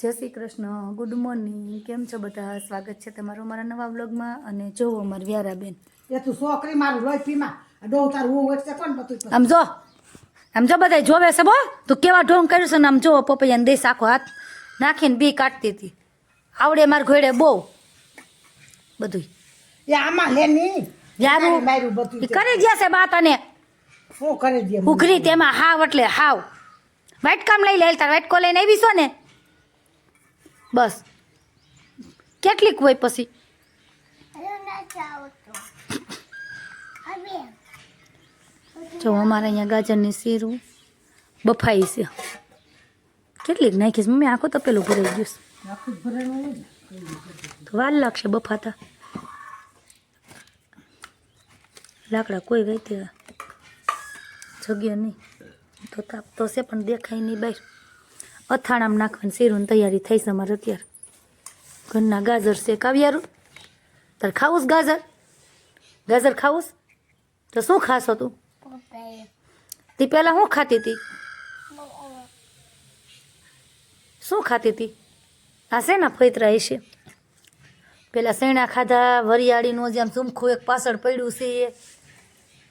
જય Shri Krishna good morning. કેમ છો બધા? સ્વાગત છે તમારું મારા નવા વ્લોગમાં. અને જોવો અમારી વ્યારાબેન. એ તું છોકરી મારું લોહી પીમાં ડો તારું હું વચ્ચે કોણ બધું આમ જો આમ જો બધા જોવે છે બો. તું કેવા ઢોંગ કર્યું છે ને આમ જો પપૈયાને દેશ આખો હાથ નાખીને બી કાઢતી હતી. આવડે માર ઘોડે બહુ બધું એ આમાં લે ની. યારું કરી ગયા છે બા તને હું કરી દે ઉઘરી તેમાં હાવ એટલે હાવ. વાટકામ લઈ લે તાર વાટકો લઈને આવી છો ને? બસ. કેટલીક હોય પછી? જો અમારે અહીંયા ગાજરની શીરું બફાઈ છે. કેટલીક નાખીશ? મમ્મી આખું તો પેલું ભરાઈ ગયું તો વાર લાગશે બફાતા. લાકડા કોઈ વહેતી જગ્યા નહીં. તો તાપ તો છે પણ દેખાય નહીં બહાર. અથાણામાં નાખવાની શીરું તૈયારી થઈ છે અમારે અત્યારે. ઘરના ગાજર છે કાવ્યારું. તારે ખાવું ગાજર? ગાજર ખાવું તો શું ખાશો તું? તે પહેલાં શું ખાતી હતી શું ખાતી હતી આ શેના ફૈતરા હશે? પેલા શેણા ખાધા વરિયાળીનું જેમ સુમખું એક પાછળ પડ્યું છે.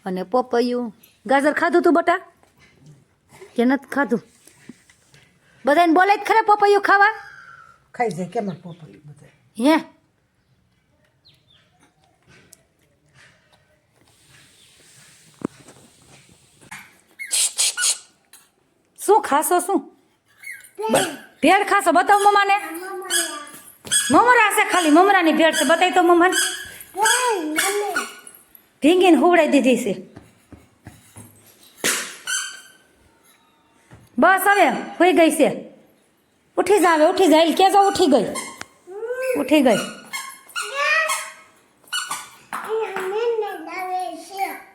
અને પપૈયું. ગાજર ખાધું તું બટા? કે નથી ખાધું? બધાને બોલે જ ખરા પપૈયું ખાવા? ખાઈ જાય કેમ પપૈયું બધા હે? શું ખાશો શું? ભેળ ખાશો બતાવ મમ્માને. મમરા છે ખાલી મમરાની ભેળ છે બતાવી તો મમ્માને. ભીંગીને હુવડાઈ દીધી છે. બસ હવે, હોઈ ગઈ છે. ઉઠી જાવે ઉઠી જાય કેજો ઉઠી ગઈ? ઉઠી ગઈ.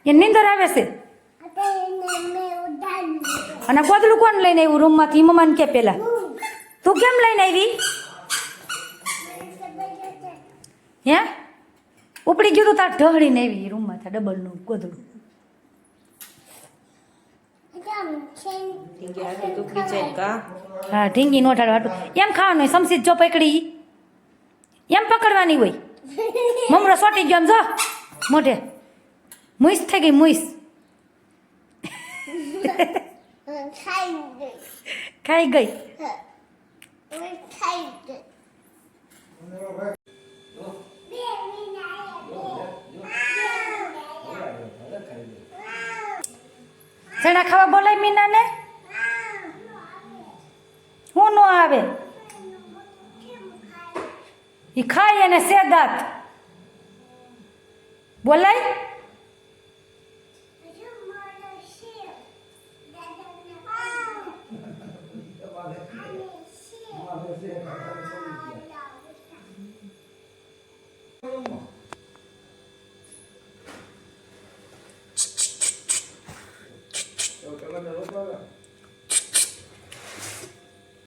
એ નીંદર આવે છે? અને ગોદલું કોણ લઈને આવ્યું રૂમમાંથી? મમ્માને કે પેલા. તું કેમ લઈને આવી? હે? ઉપડી ગયું તું તાર ઢહળીને આવી રૂમમાંથી ડબલનું ગોદડું. હા ઢીંગી નો હાટું. એમ ખાવાનું હોય સમસી જો પકડી. એમ પકડવાની હોય. મમરો સોટી ગયો એમ જો. મોઢે. મુઈસ થઈ ગઈ મુઈસ. ખાઈ ગઈ. ચણા ખાવા બોલાય મીનાને? હું ન આવે. એ ખાય અને સે દાંત. બોલાય? Yeah.